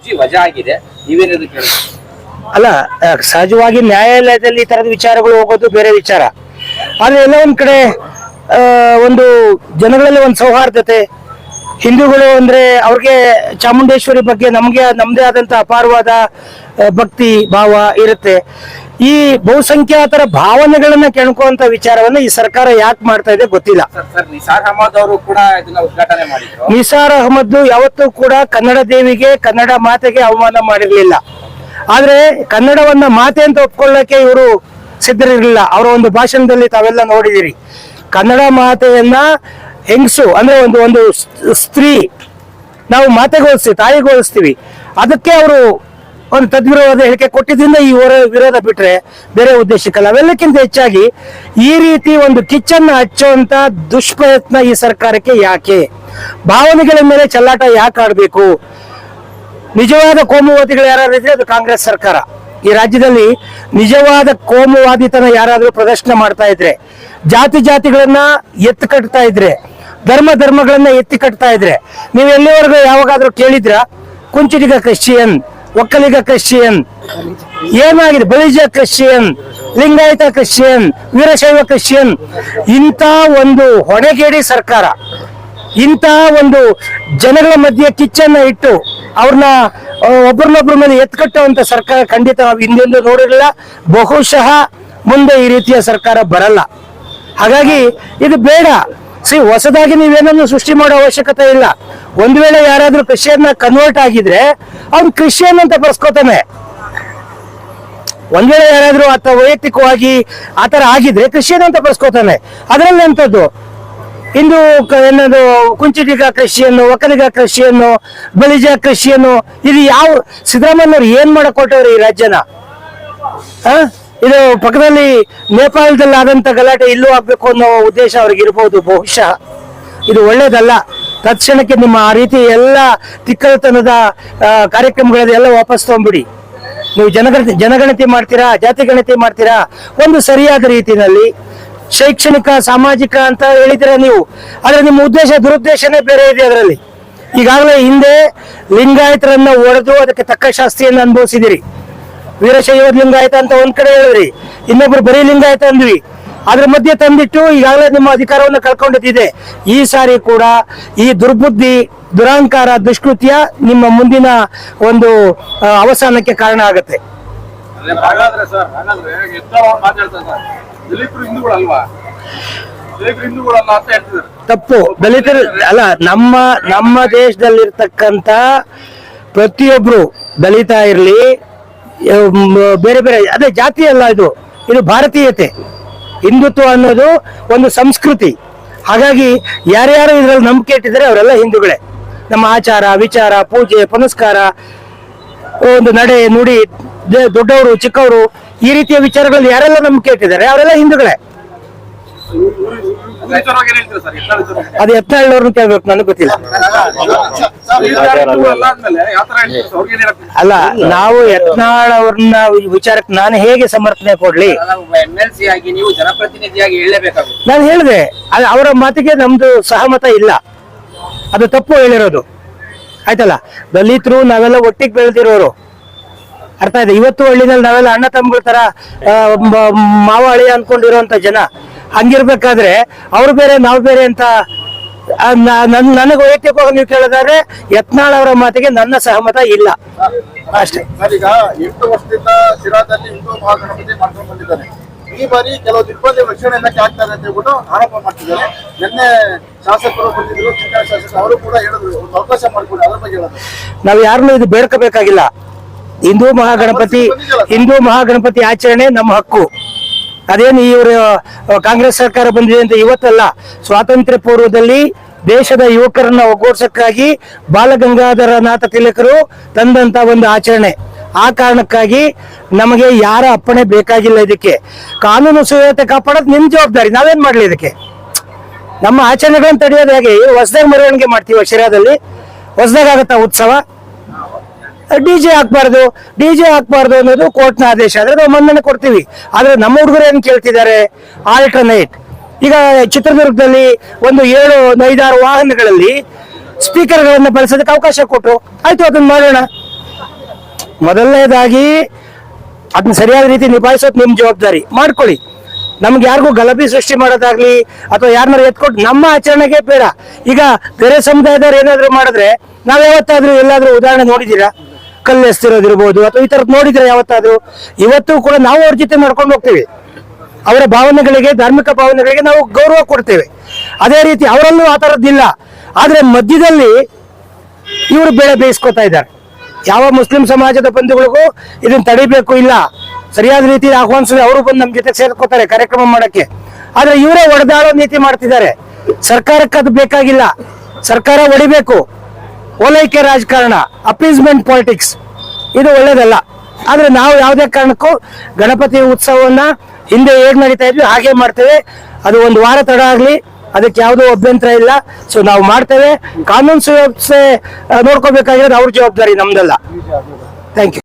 ಅರ್ಜಿ ವಜಾ ಆಗಿದೆ ಅಲ್ಲ ಸಹಜವಾಗಿ ನ್ಯಾಯಾಲಯದಲ್ಲಿ ಈ ತರದ ವಿಚಾರಗಳು ಹೋಗೋದು ಬೇರೆ ವಿಚಾರ. ಆದ್ರೆ ಎಲ್ಲ ಒಂದ್ ಕಡೆ ಒಂದು ಜನಗಳಲ್ಲಿ ಒಂದು ಸೌಹಾರ್ದತೆ. ಹಿಂದೂಗಳು ಅಂದ್ರೆ ಅವ್ರಿಗೆ ಚಾಮುಂಡೇಶ್ವರಿ ಬಗ್ಗೆ ನಮ್ಗೆ, ನಮ್ದೇ ಆದಂತ ಅಪಾರವಾದ ಭಕ್ತಿ, ಭಾವ ಇರುತ್ತೆ. ಈ ಬಹುಸಂಖ್ಯಾತರ ಭಾವನೆಗಳನ್ನ ಕೆಣಕುವಂತ ವಿಚಾರವನ್ನ ಈ ಸರ್ಕಾರ ಯಾಕೆ ಮಾಡ್ತಾ ಇದೆ ಗೊತ್ತಿಲ್ಲ. ಸರ್ ಸರ್ ನಿಸಾರ್ ಅಹಮದ್ ಅವರು ಕೂಡ ಉದ್ಘಾಟನೆ ಮಾಡಿದ್ರು. ನಿಸಾರ್ ಅಹಮದ್ ಯಾವತ್ತೂ ಕೂಡ ಕನ್ನಡ ದೇವಿಗೆ ಕನ್ನಡ ಮಾತೆಗೆ ಅವಮಾನ ಮಾಡಿರ್ಲಿಲ್ಲ. ಆದ್ರೆ ಕನ್ನಡವನ್ನ ಮಾತೆ ಅಂತ ಒಪ್ಕೊಳ್ಳಕ್ಕೆ ಇವರು ಸಿದ್ಧರಿರ್ಲಿಲ್ಲ. ಅವರ ಒಂದು ಭಾಷಣದಲ್ಲಿ ತಾವೆಲ್ಲ ನೋಡಿದಿರಿ. ಕನ್ನಡ ಮಾತೆಯನ್ನ ಹೆಂಗ್ಸು ಅಂದ್ರೆ ಒಂದು ಒಂದು ಸ್ತ್ರೀ ನಾವು ಮಾತೆಗೋಲಿಸ್ತೀವಿ ತಾಯಿಗೋಲಿಸ್ತೀವಿ. ಅದಕ್ಕೆ ಅವರು ಒಂದು ತದ್ವಿರೋಧ ಹೇಳಿಕೆ ಕೊಟ್ಟಿದ್ದರಿಂದ ಈ ಹೊರ- ವಿರೋಧ ಬಿಟ್ಟರೆ ಬೇರೆ ಉದ್ದೇಶಕ್ಕಲ್ಲ. ಅವೆಲ್ಲಕ್ಕಿಂತ ಹೆಚ್ಚಾಗಿ ಈ ರೀತಿ ಒಂದು ಕಿಚ್ಚನ್ನು ಹಚ್ಚುವಂತ ದುಷ್ಪ್ರಯತ್ನ ಈ ಸರ್ಕಾರಕ್ಕೆ ಯಾಕೆ? ಭಾವನೆಗಳ ಮೇಲೆ ಚಲ್ಲಾಟ ಯಾಕೆ ಆಡಬೇಕು? ನಿಜವಾದ ಕೋಮುವಾದಿಗಳು ಯಾರಾದ್ರೂ ಇದ್ರೆ ಅದು ಕಾಂಗ್ರೆಸ್ ಸರ್ಕಾರ. ಈ ರಾಜ್ಯದಲ್ಲಿ ನಿಜವಾದ ಕೋಮುವಾದಿತನ ಯಾರಾದ್ರೂ ಪ್ರದರ್ಶನ ಮಾಡ್ತಾ ಇದ್ರೆ, ಜಾತಿ ಜಾತಿಗಳನ್ನ ಎತ್ತು ಕಟ್ತಾ ಇದ್ರೆ, ಧರ್ಮ ಧರ್ಮಗಳನ್ನ ಎತ್ತಿ ಕಟ್ತಾ ಇದ್ರೆ ನೀವು ಎಲ್ಲಿವರೆಗೂ ಯಾವಾಗಾದ್ರೂ ಕೇಳಿದ್ರ? Kunchitiga Christian Vokkaliga Christian. ಏನಾಗಿದೆ? Balija Christian, Lingayat Christian, Veerashaiva Christian, ಇಂಥ ಒಂದು ಹೊಣೆಗೇಡಿ ಸರ್ಕಾರ, ಇಂಥ ಒಂದು ಜನಗಳ ಮಧ್ಯೆ ಕಿಚ್ಚನ್ನ ಇಟ್ಟು ಅವ್ರನ್ನ ಒಬ್ಬರನ್ನೊಬ್ಬರ ಮೇಲೆ ಎತ್ಕಟ್ಟುವಂತ ಸರ್ಕಾರ ಖಂಡಿತ ನಾವು ಹಿಂದೆಂದು ನೋಡಿರಲಿಲ್ಲ. ಬಹುಶಃ ಮುಂದೆ ಈ ರೀತಿಯ ಸರ್ಕಾರ ಬರಲ್ಲ. ಹಾಗಾಗಿ ಇದು ಬೇಡ. ಸಿ, ಹೊಸದಾಗಿ ನೀವೇನನ್ನು ಸೃಷ್ಟಿ ಮಾಡೋ ಅವಶ್ಯಕತೆ ಇಲ್ಲ. ಒಂದ್ ವೇಳೆ ಯಾರಾದ್ರೂ ಕ್ರಿಶ್ಚಿಯನ್ ಕನ್ವರ್ಟ್ ಆಗಿದ್ರೆ ಅವ್ನು ಕ್ರಿಶ್ಚಿಯನ್ ಅಂತ ಬರ್ಸ್ಕೋತಾನೆ. ಒಂದ್ ವೇಳೆ ಯಾರಾದ್ರೂ ಆತ ವೈಯಕ್ತಿಕವಾಗಿ ಆತರ ಆಗಿದ್ರೆ ಕ್ರಿಶ್ಚಿಯನ್ ಅಂತ ಬರ್ಸ್ಕೋತಾನೆ. ಅದರಲ್ಲಿ ಎಂತದ್ದು? ಇಂದು ಏನದು ಕುಂಚಿಟಿಗ ಕೃಷಿಯನ್ನು, ಒಕ್ಕಲಿಗ ಕೃಷಿಯನ್ನು, ಬಲಿಜ ಕೃಷಿಯನ್ನು, ಇದು ಯಾವ ಸಿದ್ದರಾಮಯ್ಯವ್ರು ಏನ್ ಮಾಡಕ್ ಕೊಟ್ಟವ್ರಿ ಈ ರಾಜ್ಯನ? ಇದು ಪಕ್ಕದಲ್ಲಿ ನೇಪಾಳದಲ್ಲಿ ಆದಂತ ಗಲಾಟೆ ಇಲ್ಲೂ ಆಗ್ಬೇಕು ಅನ್ನೋ ಉದ್ದೇಶ ಅವ್ರಿಗೆ ಇರ್ಬೋದು ಬಹುಶಃ. ಇದು ಒಳ್ಳೇದಲ್ಲ. ತಕ್ಷಣಕ್ಕೆ ನಿಮ್ಮ ಆ ರೀತಿ ಎಲ್ಲ ತಿಕ್ಕಲತನದ ಎಲ್ಲ ವಾಪಸ್ ತಗೊಂಡ್ಬಿಡಿ. ನೀವು ಜನಗಣತಿ ಜನಗಣತಿ ಮಾಡ್ತೀರಾ, ಜಾತಿ ಗಣತಿ ಮಾಡ್ತೀರಾ? ಒಂದು ಸರಿಯಾದ ರೀತಿಯಲ್ಲಿ ಶೈಕ್ಷಣಿಕ, ಸಾಮಾಜಿಕ ಅಂತ ಹೇಳಿದ್ರೆ ನೀವು. ಆದ್ರೆ ನಿಮ್ಮ ಉದ್ದೇಶ, ದುರುದ್ದೇಶನೇ ಬೇರೆ ಇದೆ ಅದರಲ್ಲಿ. ಈಗಾಗಲೇ ಹಿಂದೆ ಲಿಂಗಾಯತರನ್ನ ಒಡೆದು ಅದಕ್ಕೆ ತಕ್ಕ ಶಾಸ್ತಿಯನ್ನು ಅನುಭವಿಸಿದಿರಿ. ವೀರಶೈವ ಲಿಂಗಾಯತ ಅಂತ ಒಂದ್ ಕಡೆ ಹೇಳಿದ್ರಿ. ಇನ್ನೊಬ್ರು ಬರೀ ಲಿಂಗಾಯತ ಅಂದ್ವಿ. ಅದ್ರ ಮಧ್ಯೆ ತಂದಿಟ್ಟು ಈಗಾಗಲೇ ನಿಮ್ಮ ಅಧಿಕಾರವನ್ನು ಕಳ್ಕೊಂಡಿದ್ದಿದೆ ಈ ಸಾರಿ ಕೂಡ ಈ ದುರ್ಬುದ್ಧಿ ದುರಾಂಕಾರ ದುಷ್ಕೃತ್ಯ ನಿಮ್ಮ ಮುಂದಿನ ಒಂದು ಅವಸಾನಕ್ಕೆ ಕಾರಣ ಆಗುತ್ತೆ. ತಪ್ಪು. ದಲಿತರು ಅಲ್ಲ ನಮ್ಮ ನಮ್ಮ ದೇಶದಲ್ಲಿರ್ತಕ್ಕಂಥ ಪ್ರತಿಯೊಬ್ರು ದಲಿತ ಇರಲಿ ಬೇರೆ ಬೇರೆ ಅದೇ ಜಾತಿ ಅಲ್ಲ ಇದು. ಇದು ಭಾರತೀಯತೆ. ಹಿಂದುತ್ವ ಅನ್ನೋದು ಒಂದು ಸಂಸ್ಕೃತಿ. ಹಾಗಾಗಿ ಯಾರ್ಯಾರು ಇದ್ರಲ್ಲಿ ನಂಬಿಕೆ ಇಟ್ಟಿದ್ದಾರೆ ಅವರೆಲ್ಲ ಹಿಂದೂಗಳೇ. ನಮ್ಮ ಆಚಾರ ವಿಚಾರ ಪೂಜೆ ಪುನಸ್ಕಾರ ಒಂದು ನಡೆ ನುಡಿ ದೊಡ್ಡವರು ಚಿಕ್ಕವರು ಈ ರೀತಿಯ ವಿಚಾರಗಳಲ್ಲಿ ಯಾರೆಲ್ಲ ನಂಬಿಕೆ ಇಟ್ಟಿದ್ದಾರೆ ಅವರೆಲ್ಲ ಹಿಂದೂಗಳೇ. ಅದು ಎತ್ತನಳ್ಳವ್ರನ್ನ ಕೇಳ್ಬೇಕು ನನಗೆ ಗೊತ್ತಿಲ್ಲ. ಅಲ್ಲ. ನಾವು ಯತ್ನಾಳ್ ಅವ್ರನ್ನ ವಿಚಾರಕ್ಕೆ ನಾನು ಹೇಗೆ ಸಮರ್ಥನೆ ಕೊಡ್ಲಿ? ಎಂ ಎಲ್ ಸಿ ಆಗಿ ನೀವು ಜನಪ್ರತಿನಿಧಿಯಾಗಿ ಹೇಳಲೇಬೇಕಾಗುತ್ತೆ. ನಾನು ಹೇಳಿದೆ ಅವರ ಮಾತಿಗೆ ನಮ್ದು ಸಹಮತ ಇಲ್ಲ. ಅದು ತಪ್ಪು ಹೇಳಿರೋದು. ಆಯ್ತಲ್ಲ? ದಲಿತರು ನಾವೆಲ್ಲ ಒಟ್ಟಿಗೆ ಬೆಳೆದಿರೋರು. ಅರ್ಥ ಇದೆ ಇವತ್ತು ಹಳ್ಳಿನಲ್ಲಿ ನಾವೆಲ್ಲ ಅಣ್ಣ ತಮ್ಮಗಳ ತರ ಮಾವ ಅಳಿ ಅನ್ಕೊಂಡಿರುವಂತ ಜನ. ಹಂಗಿರ್ಬೇಕಾದ್ರೆ ಅವ್ರು ಬೇರೆ ನಾವು ಬೇರೆ ಅಂತ ನನಗೆ ವೈಯಕ್ತಿಕವಾಗಿ ನೀವು ಕೇಳಿದ್ರೆ ಯತ್ನಾಳ್ ಅವರ ಮಾತಿಗೆ ನನ್ನ ಸಹಮತ ಇಲ್ಲ. ಅಷ್ಟೇ. ಎಂಟು ವರ್ಷದಿಂದ ಶಿರಾದಲ್ಲಿ ಹಿಂದೂ ಮಹಾಗಣಪತಿ ಮಾಡ್ಕೊಂಡು ಬಂದಿದ್ದಾರೆ. ಈ ಬಾರಿ ಕೆಲವು ದಿಗ್ಬಂದಿ ರಕ್ಷಣೆ ಇಲಾಖೆ ಆಗ್ತಾರೆ ಅಂತ ಹೇಳ್ಬಿಟ್ಟು ಆರೋಪ ಮಾಡ್ತಿದ್ದಾರೆ. ನಿನ್ನೆ ಶಾಸಕರು ಬಂದಿದ್ರು ಚಿಂತಾ ಶಾಸಕರು ಅವರು ಕೂಡ ಹೇಳಿದ್ರು ಒಂದು ಅವಕಾಶ ಮಾಡಿಕೊಡಿ ಅದ್ರ ಬಗ್ಗೆ ನಾವು ಯಾರನ್ನೂ ಇದು ಬೇಡ್ಕೋಬೇಕಾಗಿಲ್ಲ ಹಿಂದೂ ಮಹಾಗಣಪತಿ ಹಿಂದೂ ಮಹಾಗಣಪತಿ ಆಚರಣೆ ನಮ್ಮ ಹಕ್ಕು. ಅದೇನು ಇವರು ಕಾಂಗ್ರೆಸ್ ಸರ್ಕಾರ ಬಂದಿದೆ ಅಂತ ಇವತ್ತಲ್ಲ ಸ್ವಾತಂತ್ರ್ಯ ಪೂರ್ವದಲ್ಲಿ ದೇಶದ ಯುವಕರನ್ನ ಬಾಲಗಂಗಾಧರ ನಾಥ ತಿಲಕರು ತಂದಂತ ಒಂದು ಆಚರಣೆ. ಆ ಕಾರಣಕ್ಕಾಗಿ ನಮಗೆ ಯಾರ ಅಪ್ಪಣೆ ಬೇಕಾಗಿಲ್ಲ ಇದಕ್ಕೆ. ಕಾನೂನು ಸುವ್ಯವಸ್ಥೆ ಕಾಪಾಡೋದು ನಿಮ್ ಜವಾಬ್ದಾರಿ, ನಾವೇನ್ ಮಾಡ್ಲಿ ಇದಕ್ಕೆ? ನಮ್ಮ ಆಚರಣೆಗಳನ್ನು ತಡೆಯೋದು ಹೇಗೆ? ಹೊಸದಾಗ ಮೆರವಣಿಗೆ ಮಾಡ್ತೀವಿ ಶಿರಾದಲ್ಲಿ. ಹೊಸದಾಗ ಆಗತ್ತಾ ಉತ್ಸವ? ಡಿ ಜೆ ಹಾಕ್ಬಾರ್ದು, ಡಿ ಜೆ ಹಾಕ್ಬಾರ್ದು ಅನ್ನೋದು ಕೋರ್ಟ್ನ ಆದೇಶ. ಆದ್ರೆ ನಾವು ಮನ್ನಣೆ ಕೊಡ್ತೀವಿ. ಆದ್ರೆ ನಮ್ಮ ಹುಡುಗರು ಏನು ಕೇಳ್ತಿದ್ದಾರೆ? ಆಲ್ಟರ್ನೇಟ್ ಈಗ ಚಿತ್ರದುರ್ಗದಲ್ಲಿ ಒಂದು ಏಳು ಐದಾರು ವಾಹನಗಳಲ್ಲಿ ಸ್ಪೀಕರ್ಗಳನ್ನು ಬಳಸೋದಕ್ಕೆ ಅವಕಾಶ ಕೊಟ್ಟರು ಆಯ್ತು, ಅದನ್ನ ಮಾಡೋಣ. ಮೊದಲನೇದಾಗಿ ಅದನ್ನ ಸರಿಯಾದ ರೀತಿ ನಿಭಾಯಿಸೋದು ನಿಮ್ಮ ಜವಾಬ್ದಾರಿ. ಮಾಡ್ಕೊಳ್ಳಿ. ನಮ್ಗೆ ಯಾರಿಗೂ ಗಲಭೆ ಸೃಷ್ಟಿ ಮಾಡೋದಾಗ್ಲಿ ಅಥವಾ ಯಾರನ್ನಾರು ಎತ್ಕೊಟ್ಟು ನಮ್ಮ ಆಚರಣೆಗೆ ಬೇಡ. ಈಗ ಬೇರೆ ಸಮುದಾಯದವ್ರು ಏನಾದ್ರು ಮಾಡಿದ್ರೆ ನಾವ್ ಯಾವತ್ತಾದ್ರೂ ಎಲ್ಲಾದ್ರೂ ಉದಾಹರಣೆ ನೋಡಿದೀರಾ ಕಲ್ಲು ಎಸ್ತಿರೋದಿರ್ಬೋದು ಅಥವಾ ಈ ತರದ್ ನೋಡಿದ್ರೆ ಯಾವತ್ತಾದ್ರು, ಇವತ್ತು ಕೂಡ ನಾವು ಅವ್ರ ಜೊತೆ ಮಾಡ್ಕೊಂಡು ಹೋಗ್ತೀವಿ. ಅವರ ಭಾವನೆಗಳಿಗೆ, ಧಾರ್ಮಿಕ ಭಾವನೆಗಳಿಗೆ ನಾವು ಗೌರವ ಕೊಡ್ತೇವೆ. ಅದೇ ರೀತಿ ಅವರಲ್ಲೂ ಆ ಥರದ್ದಿಲ್ಲ ಆದ್ರೆ ಮಧ್ಯದಲ್ಲಿ ಇವರು ಬೆಳೆ ಬೇಯಿಸ್ಕೊತಾ ಇದ್ದಾರೆ. ಯಾವ ಮುಸ್ಲಿಂ ಸಮಾಜದ ಬಂಧುಗಳಿಗೂ ಇದನ್ನ ತಡಿಬೇಕು ಇಲ್ಲ. ಸರಿಯಾದ ರೀತಿ ಆಹ್ವಾನಿಸಿದ್ರೆ ಅವರು ಬಂದು ನಮ್ಮ ಜೊತೆ ಸೇರ್ಕೋತಾರೆ ಕಾರ್ಯಕ್ರಮ ಮಾಡಕ್ಕೆ. ಆದ್ರೆ ಇವರೇ ಒಡೆದಾಳೋ ನೀತಿ ಮಾಡ್ತಿದ್ದಾರೆ. ಸರ್ಕಾರಕ್ಕೆ ಅದು ಬೇಕಾಗಿಲ್ಲ. ಸರ್ಕಾರ ಹೊಡಿಬೇಕು. ಓಲೈಕೆ ರಾಜಕಾರಣ ಅಪೀಸ್ಮೆಂಟ್ ಪಾಲಿಟಿಕ್ಸ್ ಇದು ಒಳ್ಳೇದಲ್ಲ. ಆದ್ರೆ ನಾವು ಯಾವುದೇ ಕಾರಣಕ್ಕೂ ಗಣಪತಿ ಉತ್ಸವವನ್ನ ಹಿಂದೆ ಹೇಗ್ ನಡೀತಾ ಇದ್ವಿ, ಹಾಗೆ ಮಾಡ್ತೇವೆ. ಅದು ಒಂದು ವಾರ ತಡ ಆಗ್ಲಿ, ಅದಕ್ಕೆ ಯಾವುದೋ ಅಭ್ಯಂತರ ಇಲ್ಲ. ಸೊ ನಾವು ಮಾಡ್ತೇವೆ. ಕಾನೂನು ಸುವ್ಯವಸ್ಥೆ ನೋಡ್ಕೋಬೇಕಾಗಿರೋದು ಅವ್ರ ಜವಾಬ್ದಾರಿ, ನಮ್ದಲ್ಲ. Thank you